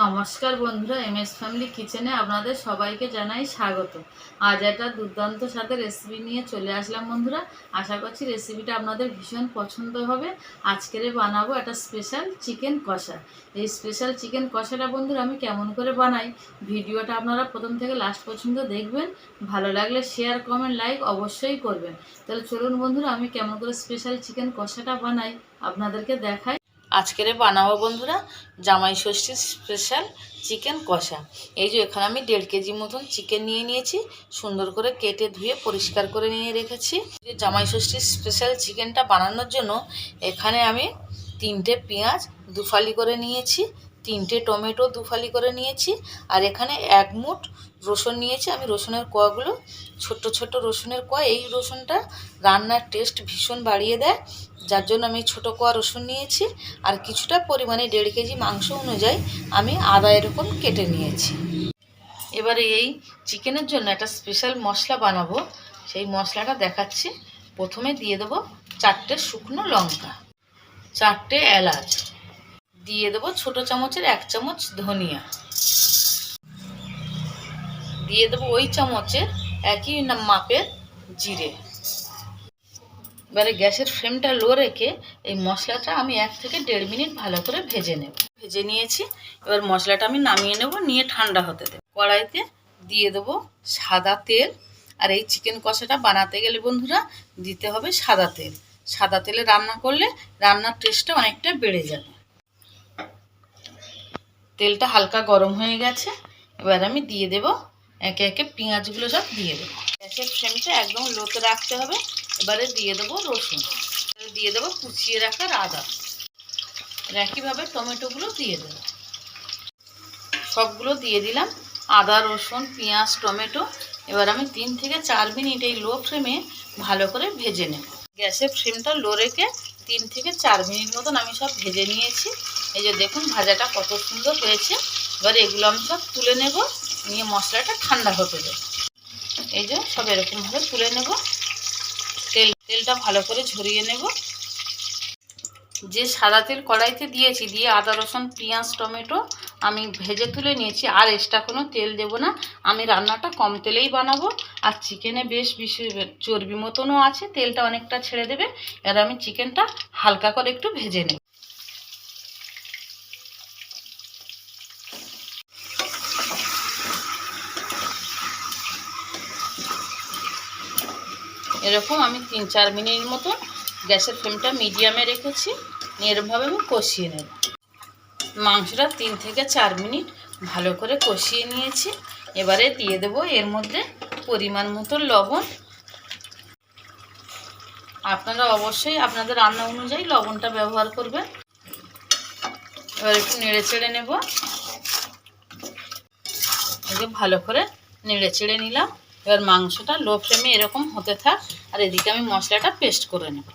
নমস্কার বন্ধুরা M S family কিচেনে আপনাদের সবাইকে জানাই স্বাগত। আজ একটা দুর্দান্ত সাথে রেসিপি নিয়ে চলে আসলাম বন্ধুরা। আশা করছি রেসিপিটা আপনাদের ভীষণ পছন্দ হবে। আজকেরে বানাবো একটা স্পেশাল চিকেন কষা। এই স্পেশাল চিকেন কষাটা বন্ধুরা আমি কেমন করে বানাই, ভিডিওটা আপনারা প্রথম থেকে লাস্ট পর্যন্ত দেখবেন। ভালো লাগলে শেয়ার কমেন্ট লাইক অবশ্যই করবেন। তাহলে চলুন বন্ধুরা, আমি কেমন করে স্পেশাল চিকেন কষাটা বানাই, আপনাদেরকে দেখাই। আজকের বানাবো বন্ধুরা জামাই ষষ্ঠীর স্পেশাল চিকেন কষা। এই যে এখানে আমি দেড় কেজি মতন চিকেন নিয়ে নিয়েছি, সুন্দর করে কেটে ধুয়ে পরিষ্কার করে নিয়ে রেখেছি। জামাই ষষ্ঠীর স্পেশাল চিকেনটা বানানোর জন্য এখানে আমি তিনটে পেঁয়াজ দুফালি করে নিয়েছি তিনটে টমেটো দুফালি করে নিয়েছি, আর এখানে এক মুঠ রসুন নিয়েছি। আমি রসুনের কোয়াগুলো, ছোট্ট ছোট্ট রসুনের কোয়া, এই রসুনটা রান্নার টেস্ট ভীষণ বাড়িয়ে দেয়। যার জন্য আমি ছোটো কোয়া রসুন নিয়েছি, আর কিছুটা পরিমাণে দেড় কেজি মাংস অনুযায়ী আমি আদা এরকম কেটে নিয়েছি। এবারে এই চিকেনের জন্য একটা স্পেশাল মশলা বানাবো। সেই মশলাটা দেখাচ্ছি। প্রথমে দিয়ে দেবো চারটে শুকনো লঙ্কা, চারটে এলাচ। দিয়ে দেবো ছোটো চামচের এক চামচ ধনিয়া। দিয়ে দেবো ওই চামচের একই মাপের জিরে। এবারে গ্যাসের ফ্লেমটা লো রেখে এই মশলাটা আমি এক থেকে দেড় মিনিট ভালো করে ভেজে নেব। ভেজে নিয়েছি, এবার মশলাটা আমি নামিয়ে নেব, নিয়ে ঠান্ডা হতে দেব। কড়াইতে দিয়ে দেবো সাদা তেল। আর এই চিকেন কষাটা বানাতে গেলে বন্ধুরা দিতে হবে সাদা তেল। সাদা তেলে রান্না করলে রান্নার টেস্টটা অনেকটা বেড়ে যাবে। তেলটা হালকা গরম হয়ে গেছে, এবার আমি দিয়ে দেব একে একে পেঁয়াজগুলো সব দিয়ে দেবো। গ্যাসের ফ্লেমটা একদম লোতে রাখতে হবে, এবারে দিয়ে দেবো রসুন। দিয়ে দেবো কুচিয়ে রাখার আদা। একইভাবে টমেটোগুলো দিয়ে দেবো। সবগুলো দিয়ে দিলাম, আদা, রসুন, পেঁয়াজ, টমেটো। এবার আমি তিন থেকে চার মিনিট এই লো ফ্লেমে ভালো করে ভেজে নেব। গ্যাসের ফ্লেমটা লো রেখে তিন থেকে চার মিনিট মতন আমি সব ভেজে নিয়েছি। এই যে দেখুন, ভাজাটা কত সুন্দর হয়েছে। এবার এগুলো আমি সব তুলে নেব, নিয়ে মশলাটা ঠান্ডা হতে দেব। এই যে সব এরকমভাবে তুলে নেব। তেল, তেলটা ভালো করে ঝরিয়ে নেব। যে সাদা তেল কড়াইতে দিয়েছি, দিয়ে আদা, রসুন, পেঁয়াজ, টমেটো আমি ভেজে তুলে নিয়েছি। আর এক্সট্রা কোনো তেল দেব না। আমি রান্নাটা কম তেলেই বানাবো। আর চিকেনে বেশ বেশি, চর্বি মতনও আছে। তেলটা অনেকটা ছেড়ে দেবে। এবার আমি চিকেনটা হালকা করে একটু ভেজে নেব। এরকম আমি তিন চার মিনিট মতন গ্যাসের ফ্লেমটা মিডিয়ামে রেখেছি, নিয়ে এরমভাবে আমি কষিয়ে নেব। মাংসটা তিন থেকে চার মিনিট ভালো করে কষিয়ে নিয়েছি। এবারে দিয়ে দেবো এর মধ্যে পরিমাণ মতো লবণ। আপনারা অবশ্যই আপনাদের রান্না অনুযায়ী লবণটা ব্যবহার করবেন। এবার একটু নেড়ে চেড়ে নেব। ভালো করে নেড়ে চেড়ে নিলাম। এবার মাংসটা লো ফ্লেমে এরকম হতে থাক, আর এদিকে আমি মশলাটা পেস্ট করে নেব।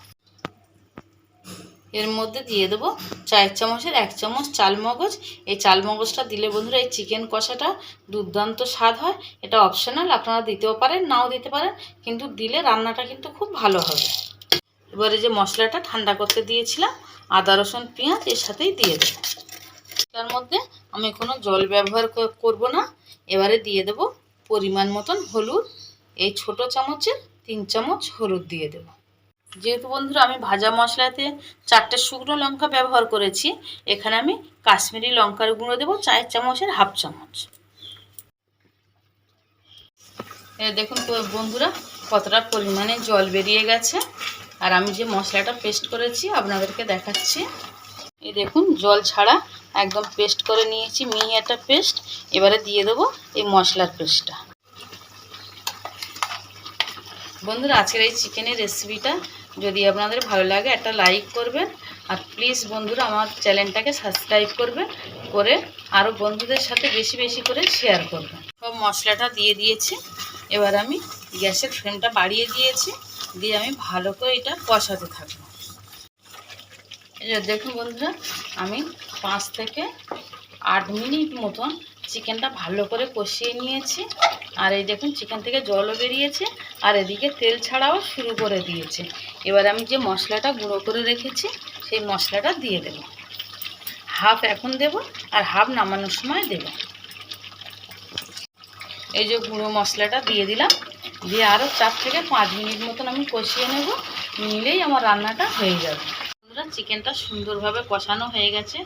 এর মধ্যে দিয়ে দেবো চায়ের চামচের এক চামচ চাল মগজ এই চাল মগজটা দিলে বন্ধুরা এই চিকেন কষাটা দুর্দান্ত স্বাদ হয়। এটা অপশনাল, আপনারা দিতেও পারেন, নাও দিতে পারেন, কিন্তু দিলে রান্নাটা কিন্তু খুব ভালো হবে। এবারে যে মশলাটা ঠান্ডা করতে দিয়েছিলাম, আদা, রসুন, পেঁয়াজ, এর সাথেই দিয়ে দেবো। তার মধ্যে আমি কোনো জল ব্যবহার করব না। এবারে দিয়ে দেবো পরিমাণ মতন হলুদ, এই ছোট চামচের তিন চামচ হলুদ দিয়ে দেবো। যেহেতু বন্ধুরা, আমি ভাজা মশলাতে চারটে শুকনো লঙ্কা ব্যবহার করেছি, এখানে আমি কাশ্মীরি লঙ্কার গুঁড়ো দেবো চায়ের চামচের হাফ চামচ। দেখুন বন্ধুরা, কতটা পরিমাণে জল বেরিয়ে গেছে। আর আমি যে মশলাটা পেস্ট করেছি, আপনাদেরকে দেখাচ্ছি। এই দেখুন, জল ছাড়া একদম পেস্ট করে নিয়েছি, মিহি একটা পেস্ট এবারে দিয়ে দেবো এই মশলার পেস্টটা বন্ধুরা, আজকের এই চিকেনের রেসিপিটা যদি আপনাদের ভালো লাগে, একটা লাইক করবেন। আর প্লিজ বন্ধুরা, আমার চ্যানেলটাকে সাবস্ক্রাইব করবেন, করে আরও বন্ধুদের সাথে বেশি বেশি করে শেয়ার করবেন। সব মশলাটা দিয়ে দিয়েছি। এবার আমি গ্যাসের ফ্লেমটা বাড়িয়ে দিয়েছি। দিয়ে আমি ভালো করে এটা কষাতে থাকব। এই দেখুন বন্ধুরা, আমি পাঁচ থেকে আট মিনিট মতন চিকেনটা ভালো করে কষিয়ে নিয়েছি। আর এই দেখুন, চিকেন থেকে জলও বেরিয়েছে, আর এদিকে তেল ছাড়াও শুরু করে দিয়েছে। এবার আমি যে মশলাটা গুঁড়ো করে রেখেছি, সেই মশলাটা দিয়ে দেবো। হাফ এখন দেব, আর হাফ নামানোর সময় দেব। এই যে গুঁড়ো মশলাটা দিয়ে দিলাম, দিয়ে আরও চার থেকে পাঁচ মিনিট মতন আমি কষিয়ে নেব, নিলেই আমার রান্নাটা হয়ে যাবে। চিকেনটা সুন্দরভাবে কষানো হয়ে গেছে।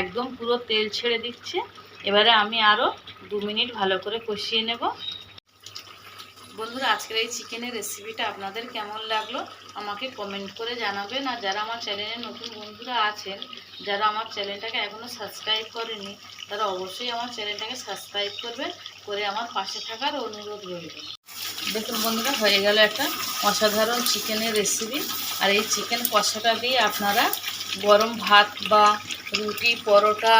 একদম পুরো তেল ছেড়ে দিচ্ছে। এবারে আমি আরও দু মিনিট ভালো করে কষিয়ে নেব। বন্ধুরা, আজকের এই চিকেনের রেসিপিটা আপনাদের কেমন লাগল? আমাকে কমেন্ট করে জানাবেন। আর যারা আমার চ্যানেলে নতুন বন্ধুরা আছেন, যারা আমার চ্যানেলটাকে এখনও সাবস্ক্রাইব করেনি, তারা অবশ্যই আমার চ্যানেলটাকে সাবস্ক্রাইব করবে করে আমার পাশে থাকার অনুরোধ রইল। দেখুন বন্ধুরা, হয়ে গেল একটা অসাধারণ চিকেনের রেসিপি আর এই চিকেন কষাটা দিয়ে আপনারা গরম ভাত বা রুটি, পরোটা,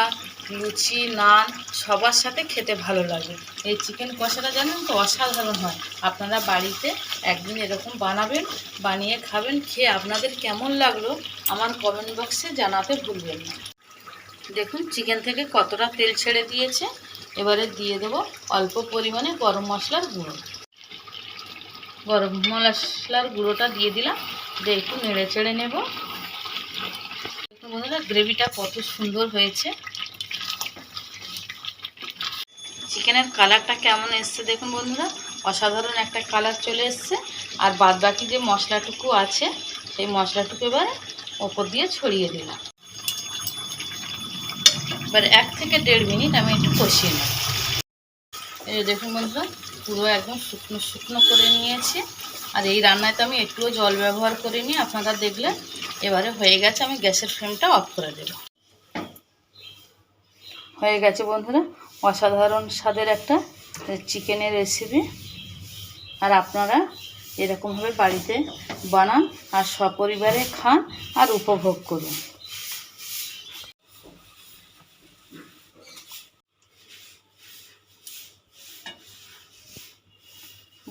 লুচি, নান সবার সাথে খেতে ভালো লাগে। এই চিকেন কষাটা জানেন তো অসাধারণ হয়। আপনারা বাড়িতে একদিন এরকম বানাবেন, বানিয়ে খাবেন, খেয়ে আপনাদের কেমন লাগল আমার কমেন্ট বক্সে জানাতে ভুলবেন না। দেখুন, চিকেন থেকে কতটা তেল ছেড়ে দিয়েছে। এবারে দিয়ে দেবো অল্প পরিমাণে গরম মশলার গুঁড়ো। গরম মশলার গুঁড়োটা দিয়ে দিলাম। দিয়ে একটু নেড়ে চেড়ে নেব। বন্ধুরা, গ্রেভিটা কত সুন্দর হয়েছে। চিকেনের কালারটা কেমন এসছে দেখুন বন্ধুরা। অসাধারণ একটা কালার চলে এসছে। আর বাদ বাকি যে মশলাটুকু আছে, সেই মশলাটুকু এবার ওপর দিয়ে ছড়িয়ে দিলাম। এবার এক থেকে দেড় মিনিট আমি একটু কষিয়ে নেব। এই দেখুন বন্ধুরা পুরো একদম শুকনো শুকনো করে নিয়েছি। আর এই রান্নায় তো আমি একটুও জল ব্যবহার করিনি, আপনারা দেখলে। এবারে হয়ে গেছে, আমি গ্যাসের ফ্লেমটা অফ করে দেব। হয়ে গেছে বন্ধুরা, অসাধারণ স্বাদের একটা চিকেনের রেসিপি আর আপনারা এরকমভাবে বাড়িতে বানান আর সপরিবারে খান আর উপভোগ করুন।